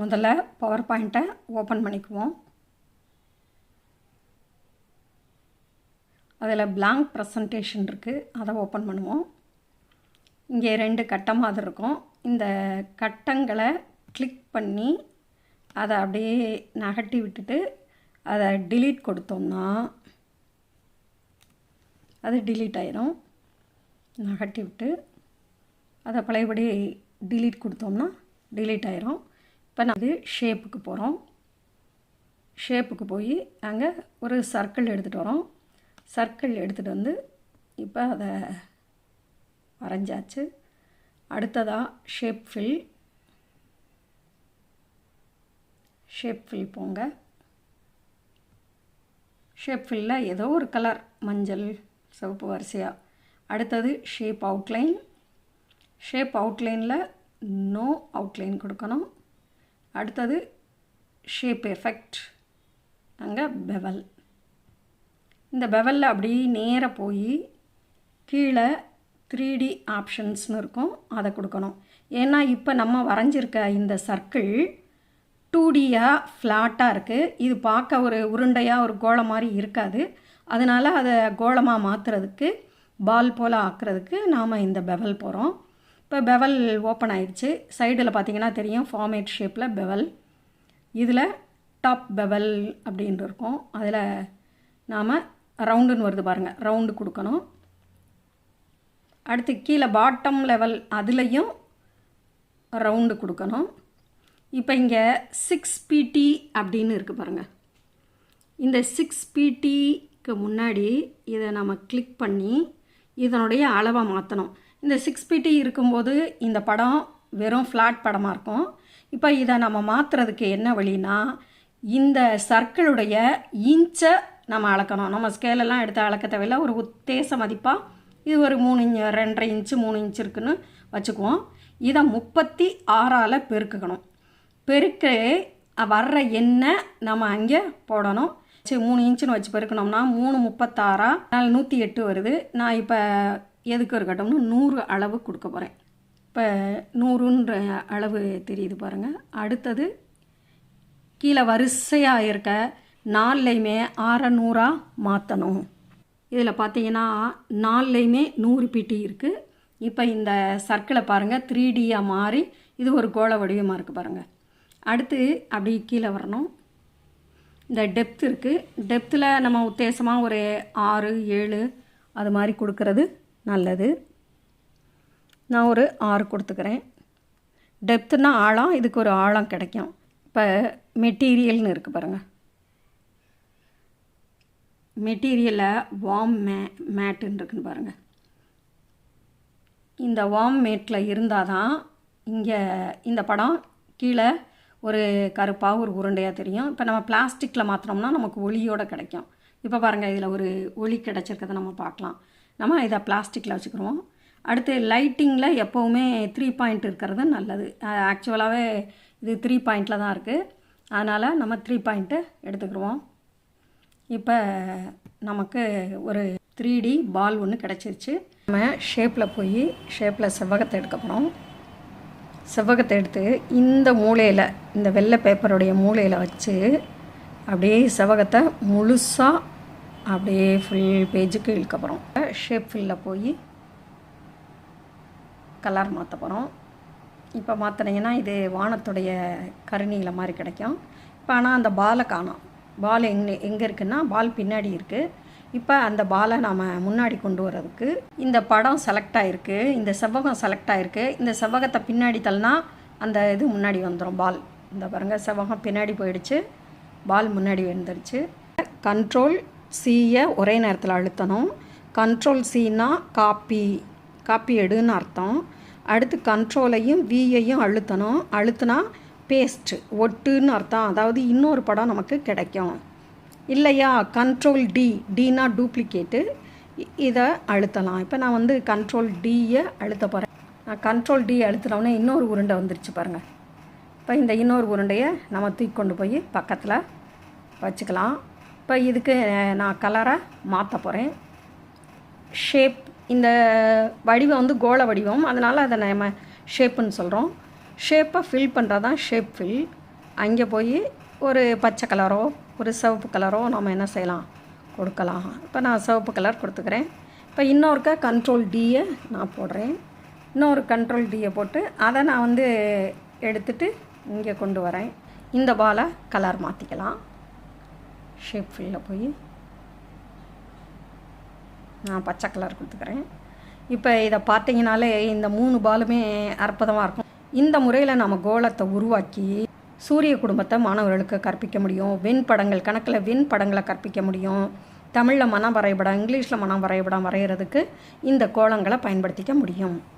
முதல்ல பவர் பாயிண்ட்டை ஓப்பன் பண்ணிக்குவோம். அதில் பிளாங்க் ப்ரெசன்டேஷன் இருக்குது அதை ஓப்பன் பண்ணுவோம். இங்கே ரெண்டு கட்டமாக அது இருக்கும். இந்த கட்டங்களை கிளிக் பண்ணி அதை அப்படியே நகட்டி விட்டுட்டு அதை டிலீட் கொடுத்தோம்னா அது டிலீட் ஆயிரும். நகட்டி விட்டு அதை பழையபடி டிலீட் கொடுத்தோம்னா டிலீட் ஆயிரும். இப்போ நான் இது ஷேப்புக்கு போகிறோம் ஷேப்புக்கு போய் அங்கே ஒரு சர்க்கிள் எடுத்துகிட்டு வரோம். சர்க்கிள் எடுத்துகிட்டு வந்து இப்போ அதை வரைஞ்சாச்சு. அடுத்ததாக ஷேப் ஃபில் ஷேப் ஃபில் போங்க. ஷேப் ஃபில்லில் ஏதோ ஒரு கலர் மஞ்சள் சிவப்பு வரிசையாக அடுத்தது ஷேப் அவுட்லைன் ஷேப் அவுட்லைனில் நோ அவுட்லைன் கொடுக்கணும். அடுத்தது ஷேப் எஃபெக்ட் அங்கே பெவல் இந்த பெவலில் அப்படியே நேராக போய் கீழே த்ரீ டி ஆப்ஷன்ஸ்னு இருக்கும். அதை கொடுக்கணும். ஏன்னா இப்போ நம்ம வரைஞ்சிருக்க இந்த சர்க்கிள் டூ டியாக ஃப்ளாட்டாக இருக்குது இது பார்க்க ஒரு உருண்டையாக ஒரு கோளம் மாதிரி இருக்காது. அதனால் அதை கோலமாக மாற்றுறதுக்கு பால் போல் ஆக்குறதுக்கு நாம் இந்த பெவல் போகிறோம் இப்போ பெவல் ஓப்பன் ஆயிடுச்சு. சைடில் பார்த்தீங்கன்னா தெரியும் ஃபார்மேட் ஷேப்பில் பெவல் இதில் டாப் பெவல் அப்படின்ட்டு இருக்கும். அதில் நாம் ரவுண்டுன்னு வருது பாருங்கள் ரவுண்டு கொடுக்கணும். அடுத்து கீழே பாட்டம் லெவல் அதுலேயும் ரவுண்டு கொடுக்கணும். இப்போ இங்கே சிக்ஸ் பிடி அப்படின்னு இருக்குது பாருங்கள் இந்த சிக்ஸ் பிடிக்கு முன்னாடி இதை நம்ம கிளிக் பண்ணி இதனுடைய அளவை மாற்றணும் இந்த சிக்ஸ் பிடி இருக்கும்போது இந்த படம் வெறும் ஃப்ளாட் படமாக இருக்கும். இப்போ இதை நம்ம மாற்றுறதுக்கு என்ன வழினா இந்த சர்க்கிளுடைய இன்ச்சை நம்ம அளக்கணும். நம்ம ஸ்கேலெல்லாம் எடுத்து அளக்க தேவையில்ல. ஒரு உத்தேச மதிப்பாக இது ஒரு மூணு இன்ச்சு ரெண்டரை இன்ச்சு மூணு இன்ச்சு இருக்குன்னு வச்சுக்குவோம். இதை முப்பத்தி ஆறால் பெருக்குக்கணும் பெருக்க வர்ற எண்ணெய் நம்ம அங்கே போடணும். சரி மூணு இன்ச்சுன்னு வச்சு பெருக்கணும்னா மூணு முப்பத்தாறா? நாலு நூற்றி எட்டு வருது. நான் இப்போ எதுக்கு இருக்கட்டும்னு நூறு அளவு கொடுக்க போகிறேன் இப்போ நூறுன்ற அளவு தெரியுது பாருங்கள் அடுத்தது கீழே வரிசையாக இருக்க நாலுலையுமே அறநூறாக நூறாக மாற்றணும் இதில் பார்த்தீங்கன்னா நாலுலையுமே நூறு பிடி இருக்குது இப்போ இந்த சர்க்கிளை பாருங்கள் த்ரீ டியாக மாறி இது ஒரு கோள வடிவமாக இருக்குது பாருங்கள் அடுத்து அப்படி கீழே வரணும். இந்த டெப்த் இருக்குது டெப்த்தில் நம்ம உத்தேசமாக ஒரு ஆறு ஏழு அது மாதிரி கொடுக்கறது நல்லது. நான் ஒரு ஆறு கொடுத்துக்கிறேன். டெப்த்துனா ஆழம் இதுக்கு ஒரு ஆழம் கிடைக்கும். இப்போ மெட்டீரியல்னு இருக்குது பாருங்கள் மெட்டீரியலில் வார்ம் மே மேட்டுன்னு இருக்குன்னு பாருங்கள் இந்த வார்ம் மேட்டில் இருந்தால் தான் இங்கே இந்த படம் கீழே ஒரு கருப்பாக ஒரு உருண்டையாக தெரியும். இப்போ நம்ம பிளாஸ்டிக்கில் மாற்றினோம்னா நமக்கு ஒளியோடு கிடைக்கும். இப்போ பாருங்கள் இதில் ஒரு ஒளி கிடச்சிருக்கதை நம்ம பார்க்கலாம். நம்ம இதை பிளாஸ்டிக்கில் வச்சுக்கிறோம் அடுத்து லைட்டிங்கில் எப்போவுமே த்ரீ பாயிண்ட் இருக்கிறது நல்லது. ஆக்சுவலாகவே இது த்ரீ பாயிண்டில் தான் இருக்குது அதனால் நம்ம த்ரீ பாயிண்ட்டு எடுத்துக்கிடுவோம் இப்போ நமக்கு ஒரு த்ரீ டி பால் ஒன்று கிடச்சிருச்சு. நம்ம ஷேப்பில் போய் ஷேப்பில் செவ்வகத்தை எடுக்க போகிறோம் செவ்வகத்தை எடுத்து இந்த மூலையில் இந்த வெள்ளை பேப்பருடைய மூலையில் வச்சு அப்படியே செவ்வகத்தை முழுசாக அப்படியே ஃபுல் பேஜுக்கு இழுக்க போகிறோம் ஷேப் ஃபில்லில் போய் கலர் மாற்ற போகிறோம் இப்போ மாற்றினீங்கன்னா இது வானத்துடைய கருணியில் மாதிரி கிடைக்கும். இப்போ ஆனால் அந்த பாலை காணோம். பால் எங்கே எங்கே இருக்குன்னா பால் பின்னாடி இருக்குது இப்போ அந்த பாலை நாம் முன்னாடி கொண்டு வர்றதுக்கு இந்த படம் செலக்ட் ஆகிருக்கு இந்த செவ்வகம் செலக்ட் ஆகிருக்கு இந்த செவ்வகத்தை பின்னாடி தள்ளினா அந்த இது முன்னாடி வந்துடும் பால். இந்த பாருங்கள் செவ்வகம் பின்னாடி போயிடுச்சு. பால் முன்னாடி வந்துடுச்சு கண்ட்ரோல் சியை ஒரே நேரத்தில் அழுத்தணும். கண்ட்ரோல் சின்னா காப்பி காப்பி எடுன்னு அர்த்தம். அடுத்து கண்ட்ரோலையும் வியையும் அழுத்தணும். அழுத்தினா பேஸ்ட் ஒட்டுன்னு அர்த்தம். அதாவது இன்னொரு படம் நமக்கு கிடைக்கும். இல்லையா? கண்ட்ரோல் டி டினா டூப்ளிகேட்டு இதை அழுத்தலாம். இப்போ நான் வந்து கண்ட்ரோல் டியை அழுத்த போகிறேன் நான் கண்ட்ரோல் டி அழுத்தினோடனே இன்னொரு உருண்டை வந்துருச்சு பாருங்கள் இப்போ இந்த இன்னொரு உருண்டையை நம்ம தூக்கி கொண்டு போய் பக்கத்தில் வச்சுக்கலாம். இப்போ இதுக்கு நான் கலரை மாற்ற போகிறேன் ஷேப் இந்த வடிவம் வந்து கோள வடிவம். அதனால் அதை நம்ம ஷேப்புன்னு சொல்கிறோம் ஷேப்பை ஃபில் பண்ணுறது தான் ஷேப் ஃபில் அங்கே போய் ஒரு பச்சை கலரோ ஒரு சிவப்பு கலரோ நம்ம என்ன செய்யலாம்? கொடுக்கலாம். இப்போ நான் சிவப்பு கலர் கொடுத்துக்கிறேன். இப்போ இன்னொருக்கா கண்ட்ரோல் டியை நான் போடுறேன். இன்னொரு கண்ட்ரோல் டியை போட்டு அதை நான் வந்து எடுத்துகிட்டு இங்கே கொண்டு வரேன். இந்த பாலை கலர் மாற்றிக்கலாம் ஷேப் ஃபில்லில் போய் நான் பச்சை கலர் கொடுத்துக்கிறேன். இப்போ இதை பார்த்தீங்கனாலே இந்த மூணு பாலுமே அற்புதமாக இருக்கும். இந்த முறையில் நம்ம கோலத்தை உருவாக்கி சூரிய குடும்பத்தை மாணவர்களுக்கு கற்பிக்க முடியும். வெண்படங்கள் கணக்கில் வெண்படங்களை கற்பிக்க முடியும். தமிழில் மன வரைபடம் இங்கிலீஷில் மன வரைபடம் வரைகிறதுக்கு இந்த கோலங்களை பயன்படுத்திக்க முடியும்.